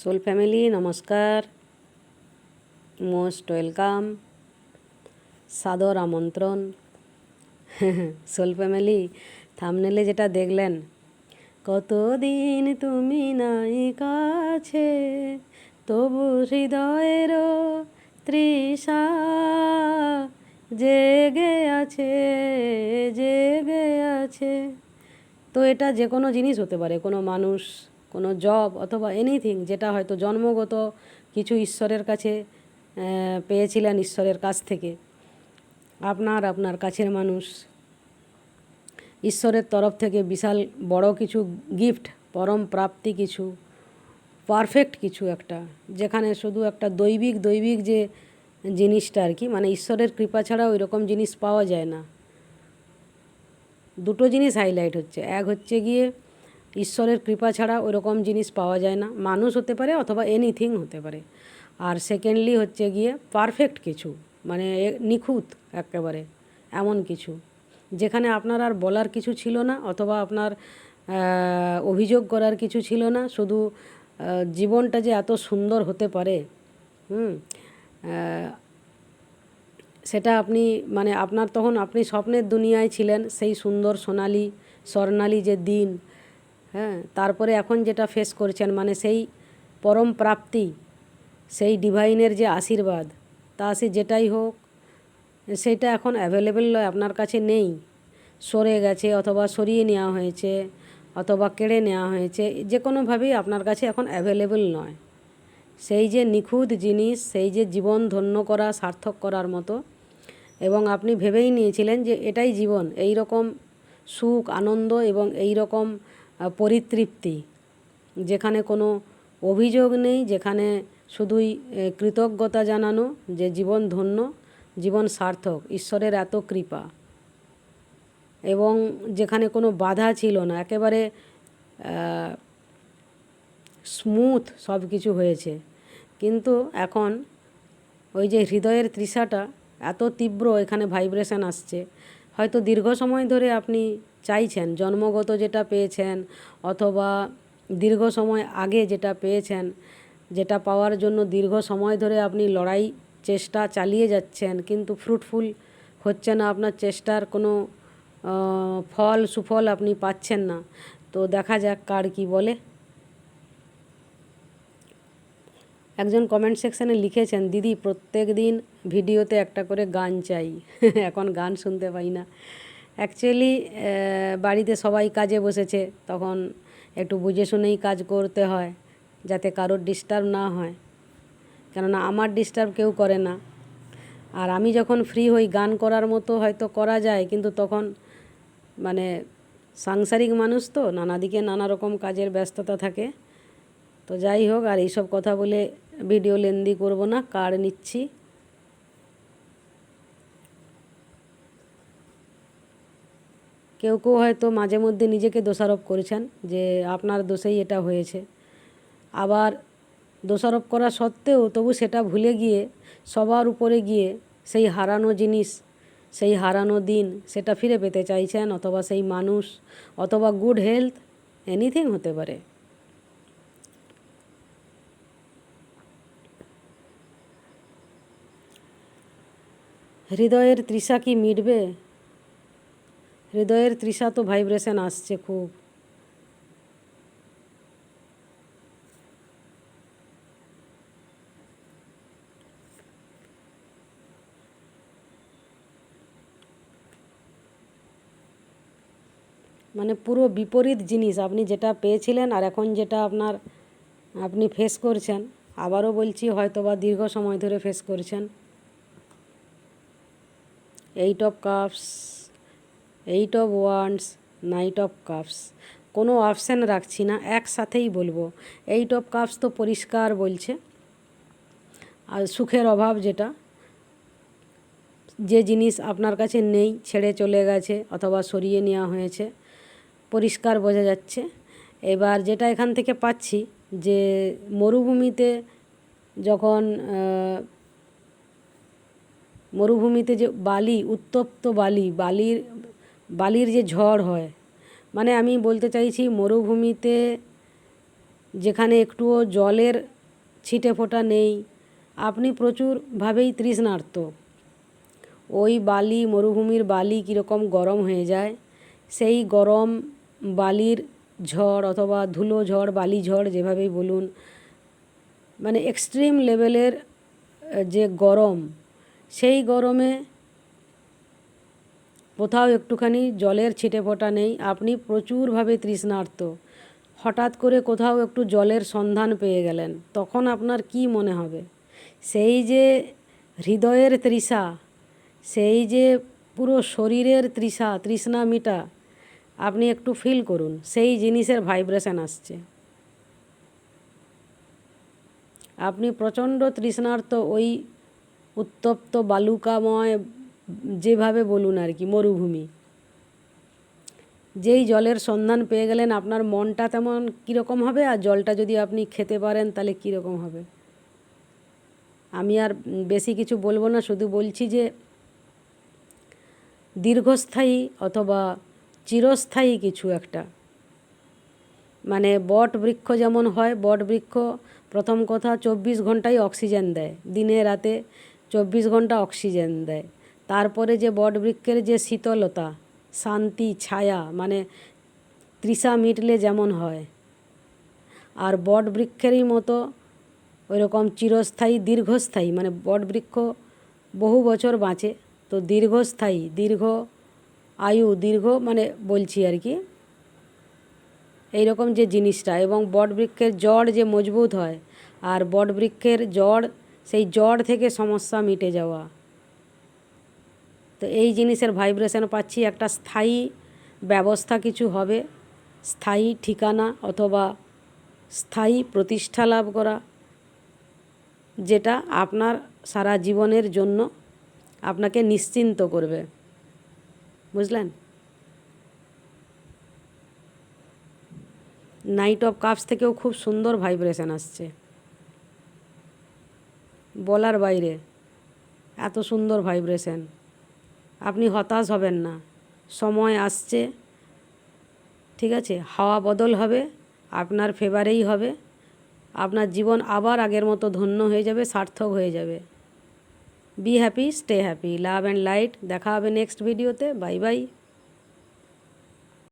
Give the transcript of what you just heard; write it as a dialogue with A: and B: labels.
A: Soul family নমস্কার। Most welcome সাদর আমন্ত্রণ। সোল ফ্যামিলি থামনেলে যেটা দেখলেন, কতদিন তুমি নাই কাছে, তবু হৃদয়েরও তৃষা জেগে আছে জেগে আছে। তো এটা যে কোনো জিনিস হতে পারে, কোনো মানুষ কোনো জব অথবা এনিথিং যেটা হয়তো জন্মগত কিছু ঈশ্বরের কাছে পেয়েছিলেন ঈশ্বরের কাছ থেকে। আপনার আপনার কাছের মানুষ। ঈশ্বরের তরফ থেকে বিশাল বড় কিছু গিফট পরম প্রাপ্তি কিছু পারফেক্ট কিছু একটা, যেখানে শুধু একটা দৈবিক দৈবিক যে জিনিসটা আর কি মানে ঈশ্বরের কৃপা ছাড়া ওই রকম জিনিস পাওয়া যায় না। দুটো জিনিস হাইলাইট হচ্ছে। এক হচ্ছে গিয়ে ঈশ্বরের কৃপা ছাড়া ওরকম জিনিস পাওয়া যায় না। মানুষ হতে পারে অথবা এনিথিং হতে পারে। আর সেকেন্ডলি হচ্ছে গিয়ে পারফেক্ট কিছু মানে নিখুঁত একেবারে, এমন কিছু, যেখানে আপনার আর বলার কিছু ছিল না অথবা আপনার অভিযোগ করার কিছু ছিল না। শুধু জীবনটা যে এত সুন্দর হতে পারে, হুম সেটা আপনি মানে আপনার তখন আপনি স্বপ্নের দুনিয়ায় ছিলেন, সেই সুন্দর সোনালি, স্বর্ণালী যে দিন হ্যাঁ তারপরে এখন যেটা ফেস করছেন মানে সেই পরম প্রাপ্তি, সেই ডিভাইনের যে আশীর্বাদ, তা সে যেটাই হোক, সেটা এখন অ্যাভেলেবেল নয়, আপনার কাছে নেই। সরে গেছে অথবা সরিয়ে নেওয়া হয়েছে, অথবা কেড়ে নেওয়া হয়েছে, যে কোনোভাবেই আপনার কাছে এখন অ্যাভেলেবেল নয়। সেই যে নিখুঁত জিনিস, সেই যে জীবন ধন্য করা, সার্থক করার মতো, এবং আপনি ভেবেই নিয়েছিলেন যে এটাই জীবন এই রকম সুখ, আনন্দ এবং এই রকম পরিতৃপ্তি, যেখানে কোনো অভিযোগ নেই, যেখানে শুধুই কৃতজ্ঞতা জানানো যে জীবন ধন্য, জীবন সার্থক, ঈশ্বরের এত কৃপা। এবং যেখানে কোনো বাধা ছিল না, একেবারে স্মুথ সব কিছু হয়েছে। কিন্তু এখন ওই যে হৃদয়ের তৃষাটা এত তীব্র, এখানে ভাইব্রেশন আসছে। হয়তো দীর্ঘ সময় ধরে আপনি চাইছেন, জন্মগত যেটা পেয়েছেন অথবা দীর্ঘ সময় আগে যেটা পেয়েছেন, যেটা পাওয়ার জন্য দীর্ঘ সময় ধরে আপনি লড়াই চেষ্টা চালিয়ে যাচ্ছেন, কিন্তু ফ্রুটফুল হচ্ছে না, আপনার চেষ্টার কোনো ফল সুফল আপনি পাচ্ছেন না। তো দেখা যাক কার কি বলে। একজন কমেন্ট সেকশানে লিখেছেন, দিদি, প্রত্যেক দিন ভিডিওতে একটা করে গান চাই। এখন গান শুনতে পাই না। অ্যাকচুয়ালি বাড়িতে সবাই কাজে বসেছে। তখন একটু বুঝে শুনেই কাজ করতে হয়, যাতে কারোর ডিস্টার্ব না হয়। কেননা আমার ডিস্টার্ব কেউ করে না। আর আমি যখন ফ্রি হই, গান করার মতো হয়তো করা যায়, কিন্তু তখন মানে সাংসারিক মানুষ তো, নানা দিকে নানা রকম কাজের ব্যস্ততা থাকে। তো যাই হোক, আর এইসব কথা বলে ভিডিও লেন্দি করব না কার্ড নিচ্ছি। কেউ কেউ হয়তো মাঝে মধ্যে নিজেকে দোষারোপ করেছেন যে আপনার দোষেই এটা হয়েছে। আবার দোষারোপ করা সত্ত্বেও তবু সেটা ভুলে গিয়ে, সবার উপরে গিয়ে সেই হারানো জিনিস, সেই হারানো দিন সেটা ফিরে পেতে চাইছেন অথবা সেই মানুষ অথবা গুড হেলথ এনিথিং হতে পারে। হৃদয়ের তৃষা কি মিটবে? হৃদয়ের তৃষা তো ভাইব্রেশন আসছে খুব। মানে পুরো বিপরীত জিনিস, আপনি যেটা পেয়েছিলেন আর এখন যেটা আপনার, আপনি ফেস করছেন, আবারও বলছি হয়তো বা দীর্ঘ সময় ধরে ফেস করছেন। Eight of cups eight of wands knight of cups কোনো অপশান রাখছি না, একসাথেই বলব। এইট অফ কাপস তো পরিষ্কার বলছে। আর সুখের অভাব যেটা, যে জিনিস আপনার কাছে নেই, ছেড়ে চলে গেছে অথবা সরিয়ে নেওয়া হয়েছে, পরিষ্কার বোঝা যাচ্ছে। এবার যেটা এখান থেকে পাচ্ছি, যে মরুভূমিতে যখন মরুভূমিতে যে বালি, উত্তপ্ত বালি, বালির বালির যে ঝড় হয় মানে আমি বলতে চাইছি মরুভূমিতে যেখানে একটুও জলের ছিটে ফোঁটা নেই, আপনি প্রচুরভাবেই তৃষ্ণার্ত। ওই বালি, মরুভূমির বালি কীরকম গরম হয়ে যায়, সেই গরম বালির ঝড় অথবা ধুলো ঝড়, বালি ঝড় যেভাবেই বলুন মানে এক্সট্রিম লেভেলের যে গরম, সেই গরমে কোথাও একটুখানি জলের ছিটে ফোঁটা নেই, আপনি প্রচুরভাবে তৃষ্ণার্ত। হঠাৎ করে কোথাও একটু জলের সন্ধান পেয়ে গেলেন, তখন আপনার কি মনে হবে? সেই যে হৃদয়ের তৃষা, সেই যে পুরো শরীরের তৃষা তৃষ্ণা মিটা আপনি একটু ফিল করুন, সেই জিনিসের ভাইব্রেশন আসছে। আপনি প্রচণ্ড তৃষ্ণার্ত, ওই উত্তপ্ত, বালুকাময় যেভাবে বলুন আর কি, মরুভূমি। যেই জলের সন্ধান পেয়ে গেলেন, আপনার মনটা তেমন কীরকম হবে? আর জলটা যদি আপনি খেতে পারেন, তাহলে কীরকম হবে? আমি আর বেশি কিছু বলব না, শুধু বলছি যে, দীর্ঘস্থায়ী অথবা চিরস্থায়ী কিছু একটা। মানে বট বৃক্ষ যেমন হয়, বট বৃক্ষ প্রথম কথা চব্বিশ ঘন্টাই অক্সিজেন দেয়। দিনে, রাতে চব্বিশ ঘণ্টা অক্সিজেন দেয়। তারপরে যে বট বৃক্ষের যে শীতলতা, শান্তি, ছায়া মানে তৃষা মিটলে যেমন হয়। আর বট বৃক্ষেরই মতো ওইরকম চিরস্থায়ী, দীর্ঘস্থায়ী মানে বট বৃক্ষ বহু বছর বাঁচে, তো দীর্ঘস্থায়ী, দীর্ঘ আয়ু, দীর্ঘ মানে বলছি আর কি। এইরকম যে জিনিসটা, এবং বট বৃক্ষের জড় যে মজবুত হয়, আর বট বৃক্ষের জড়, সেই জড় থেকে সমস্যা মিটে যাওয়া। তো এই জিনিসের ভাইব্রেশন পাচ্ছি। একটা স্থায়ী ব্যবস্থা কিছু হবে। স্থায়ী ঠিকানা অথবা স্থায়ী প্রতিষ্ঠা লাভ করা, যেটা আপনার সারা জীবনের জন্য আপনাকে নিশ্চিন্ত করবে। বুঝলেন? নাইট অফ কাপস থেকেও খুব সুন্দর ভাইব্রেশন আসছে। বলার বাইরে এত সুন্দর ভাইব্রেশন আপনি হতাশ হবেন না। সময় আসছে। ঠিক আছে? হাওয়া বদল হবে। আপনার ফেভারেই হবে। আপনার জীবন আবার আগের মতো ধন্য হয়ে যাবে, সার্থক হয়ে যাবে। Be happy stay happy love and light দেখা হবে নেক্সট ভিডিওতে বাই বাই